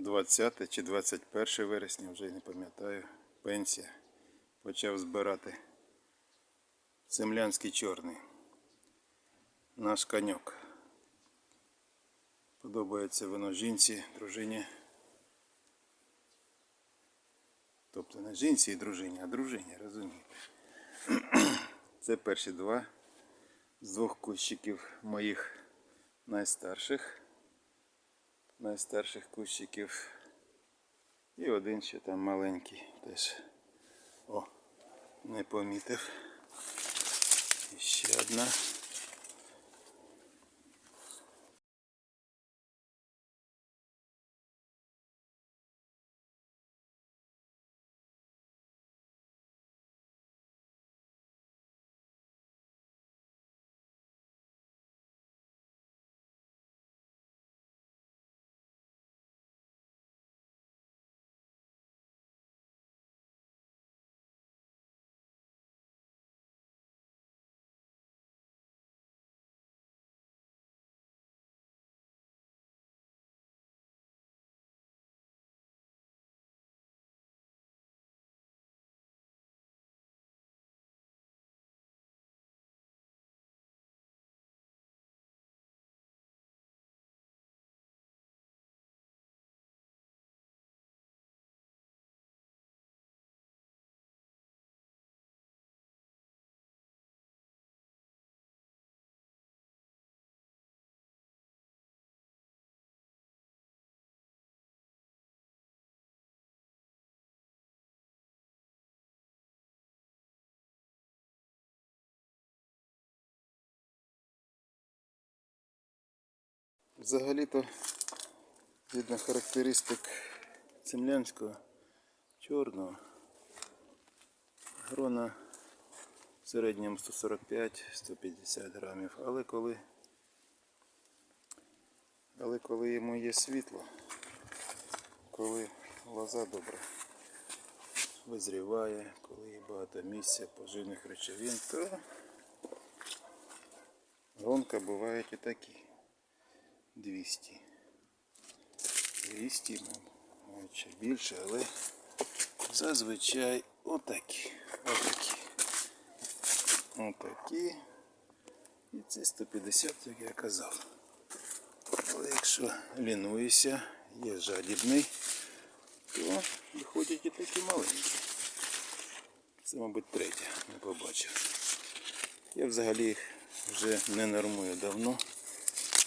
20 чи 21 вересня, вже не пам'ятаю. Пенсія. Почав збирати землянський чорний. Наш коньок. Подобається воно жінці, дружині. Тобто не жінці і дружині, а дружині, розумієте. Це перші два з двох кущиків моїх найстарших. Найстарших кущиків. І один ще там маленький теж. О, не помітив. І ще одна. Взагалі-то, згідно характеристик землянського чорного, грона в середньому 145-150 грамів, але коли, але коли йому є світло, коли лоза добре визріває, коли є багато місця поживних речовин, то гронка бувають і такі. 200. 200, мабуть, ще більше, але зазвичай отакі. Отакі. Отакі. І це 150, як я казав. Але якщо лінуєшся, є жадібний, то виходять і такі маленькі. Це, мабуть, третя, не побачив. Я взагалі їх вже не нормую давно.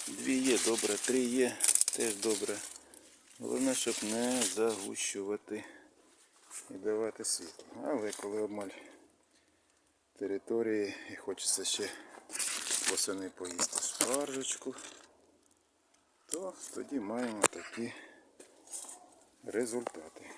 Дві є добре, три є теж добре. Головне, щоб не загущувати і давати світло. Але коли обмаль території і хочеться ще восени поїсти спаржечку, то тоді маємо такі результати.